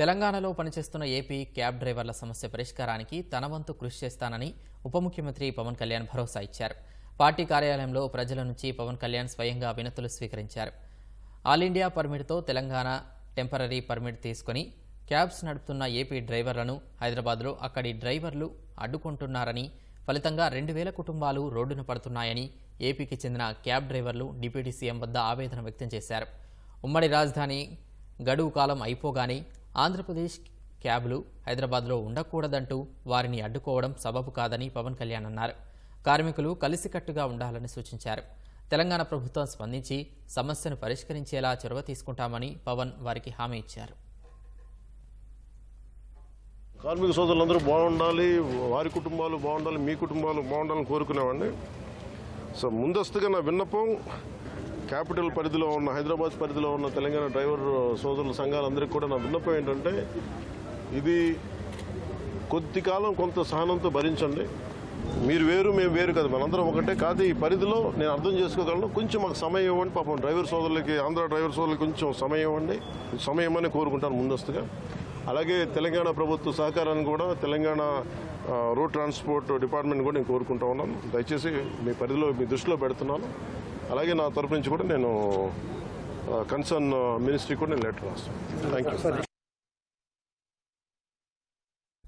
తెలంగాణలో పనిచేస్తున్న AP cab డ్రైవర్ల సమస్య పరిష్కారానికి తన వంతు కృషి చేస్తానని ఉప ముఖ్యమంత్రి పవన్ కళ్యాణ్ భరోసా ఇచ్చారు. పార్టీ కార్యాలయంలో ప్రజల నుంచి పవన్ కళ్యాణ్ స్వయంగా వినతులు స్వీకరించారు. ఆల్ ఇండియా పర్మిట్తో తెలంగాణ టెంపరీ పర్మిట్ తీసుకుని క్యాబ్స్ నడుపుతున్న ఏపీ డ్రైవర్లను హైదరాబాద్లో అక్కడి డ్రైవర్లు అడ్డుకుంటున్నారని ఫలితంగా రెండు వేల కుటుంబాలు రోడ్డున పడుతున్నాయని ఏపీకి చెందిన క్యాబ్ డ్రైవర్లు డిప్యూటీ సీఎం వద్ద ఆవేదన వ్యక్తం చేశారు. ఉమ్మడి రాజధాని గడువు కాలం అయిపోగానే ఆంధ్రప్రదేశ్ క్యాబ్లు హైదరాబాద్లో ఉండకూడదంటూ వారిని అడ్డుకోవడం సబబు కాదని పవన్ కళ్యాణ్ అన్నారు. కార్మికులు కలిసికట్టుగా ఉండాలని సూచించారు. తెలంగాణ ప్రభుత్వం స్పందించి సమస్యను పరిష్కరించేలా చొరవ తీసుకుంటామని పవన్ వారికి హామీ ఇచ్చారు. కార్మిక సోదరులందరూ బాగుండాలి వారి కుటుంబాలు బాగుండాలి మీ కుటుంబాలు బాగుండాలని కోరుకునేవాడిని. సో ముందస్తుగా నా విన్నపం క్యాపిటల్ పరిధిలో ఉన్న హైదరాబాద్ పరిధిలో ఉన్న తెలంగాణ డ్రైవర్ సోదరుల సంఘాలందరికీ కూడా నా విన్నపం ఏంటంటే ఇది కొద్ది కాలం కొంత సహనంతో భరించండి. మీరు వేరు మేము వేరు కదా మనందరం ఒకటే. కాదు ఈ పరిధిలో నేను అర్థం చేసుకోగలను. కొంచెం మాకు సమయం ఇవ్వండి. పాపం డ్రైవర్ సోదరులకి ఆంధ్ర డ్రైవర్ సోదరులకి కొంచెం సమయం ఇవ్వండి. సమయం అని కోరుకుంటాను ముందస్తుగా. అలాగే తెలంగాణ ప్రభుత్వ సహకారాన్ని కూడా తెలంగాణ రోడ్ ట్రాన్స్పోర్ట్ డిపార్ట్మెంట్ కూడా నేను కోరుకుంటా ఉన్నాను. దయచేసి మీ పరిధిలో మీ దృష్టిలో పెడుతున్నాను. అలాగే నా తరపు నుంచి కూడా నేను కన్సర్న్ మినిస్ట్రీ కూడా నేను లెటర్ రాస్తాను. Thank you